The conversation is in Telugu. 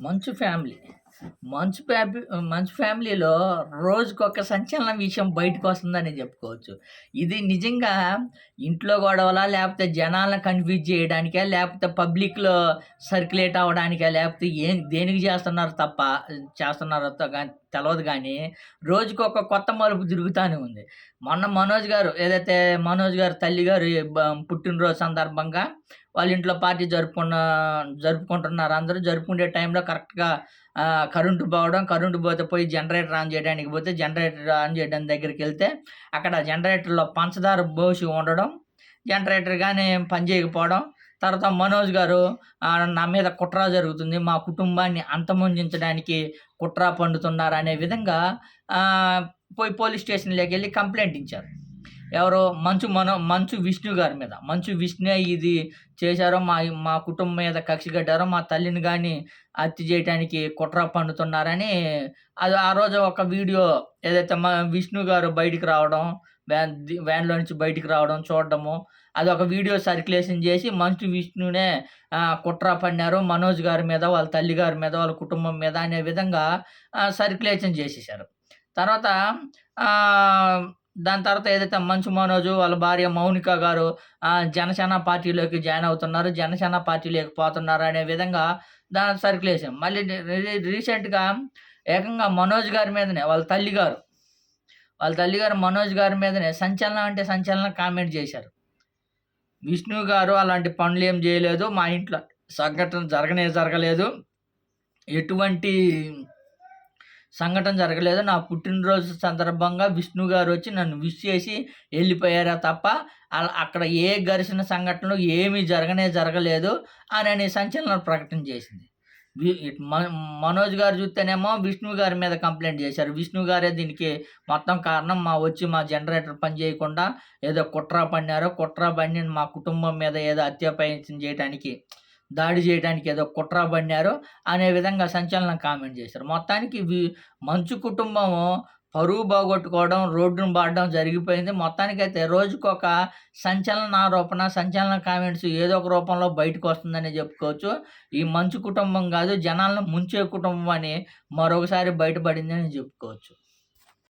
మంచు ఫ్యామిలీ. మంచు ఫ్యాబి మంచు ఫ్యామిలీలో రోజుకొక సంచలన విషయం బయటికి వస్తుందని చెప్పుకోవచ్చు ఇది నిజంగా ఇంట్లో గొడవలా? లేకపోతే జనాలను కన్‌ఫ్యూజ్ చేయడానికే లేకపోతే పబ్లిక్‌లో సర్క్యులేట్ అవ్వడానికా? లేకపోతే ఏం దేనికి చేస్తున్నారు తప్ప చేస్తున్నారో త కానీ తెలవదు కానీ రోజుకొక కొత్త మలుపు తిరుగుతూనే ఉంది. మొన్న మనోజ్ గారు ఏదైతే మనోజ్ గారు తల్లి గారు పుట్టినరోజు సందర్భంగా వాళ్ళ ఇంట్లో పార్టీ జరుపుకున్న జరుపుకుంటున్నారు అందరూ. జరుపుకునే టైంలో కరెక్ట్‌గా కరెంటు పోవడం, కరెంటు పోతే పోయి జనరేటర్ ఆన్ చేయడానికి పోతే, జనరేటర్ ఆన్ చేయడం దగ్గరికి వెళ్తే అక్కడ జనరేటర్‌లో పంచదార బోసి ఉండడం, జనరేటర్ కానీ పనిచేయకపోవడం తర్వాత మనోజ్ గారు నా మీద కుట్ర జరుగుతుంది. మా కుటుంబాన్ని అంతమొందించడానికి కుట్ర అనే విధంగా పోయి పోలీస్ స్టేషన్‌లోకెళ్ళి కంప్లైంట్ ఇచ్చారు. ఎవరో మంచు మనో మంచు విష్ణు గారి మీద. మంచు విష్ణు ఇది చేశారో మా మా కుటుంబం మీద కక్ష కట్టారో మా తల్లిని కానీ హత్య చేయడానికి కుట్ర పండుతున్నారని అది ఆ రోజు ఒక వీడియో ఏదైతే మా విష్ణు గారు బయటికి రావడం, వ్యాన్ వ్యాన్‌లో నుంచి బయటికి రావడం, చూడడము. ఒక వీడియో సర్క్యులేషన్ చేసి మంచు విష్ణునే కుట్ర పన్నారు మనోజ్ గారి మీద, వాళ్ళ తల్లి గారి మీద, వాళ్ళ కుటుంబం మీద అనే విధంగా సర్క్యులేషన్ చేసేసారు తర్వాత దాని తర్వాత ఏదైతే మంచు మనోజు, వాళ్ళ భార్య మౌనిక గారు జనసేన పార్టీలోకి జాయిన్ అవుతున్నారు. జనసేన పార్టీలోకి పోతున్నారు అనే విధంగా దాని సర్క్యులేషన్. మళ్ళీ రీసెంట్‌గా ఏకంగా మనోజ్ గారి మీదనే వాళ్ళ తల్లిగారు, వాళ్ళ తల్లిగారు మనోజ్ గారి మీదనే సంచలనం అంటే సంచలనం కామెంట్ చేశారు విష్ణు గారు అలాంటి పనులు ఏం చేయలేదు మా ఇంట్లో సంఘటన జరగనే జరగలేదు. ఎటువంటి సంఘటన జరగలేదు. నా పుట్టినరోజు సందర్భంగా విష్ణు వచ్చి నన్ను విష్ చేసి వెళ్ళిపోయారా తప్ప, అక్కడ ఏ ఘర్షణ సంఘటనలు ఏమీ జరగనే జరగలేదు అనే సంచలన ప్రకటన చేసింది మనోజ్ గారు చూస్తేనేమో విష్ణు గారి మీద కంప్లైంట్ చేశారు విష్ణు గారే దీనికి మొత్తం కారణం. మా వచ్చి మా జనరేటర్ పని చేయకుండా ఏదో కుట్ర పన్నారు. కుట్ర పండిన మా కుటుంబం మీద ఏదో అత్యాపయం చేయడానికి దాడి చేయడానికి ఏదో కుట్ర పడినారు అనే విధంగా సంచలనం కామెంట్ చేశారు. మొత్తానికి వి మంచు కుటుంబము పరువు పోగొట్టుకోవడం, రోడ్డును పడడం జరిగిపోయింది. మొత్తానికైతే రోజుకొక సంచలన ఆరోపణ సంచలన కామెంట్స్ ఏదో ఒక రూపంలో బయటకొస్తుందనే చెప్పుకోవచ్చు. ఈ మంచు కుటుంబం కాదు జనాలను ముంచే కుటుంబం అని మరొకసారి బయటపడిందని చెప్పుకోవచ్చు.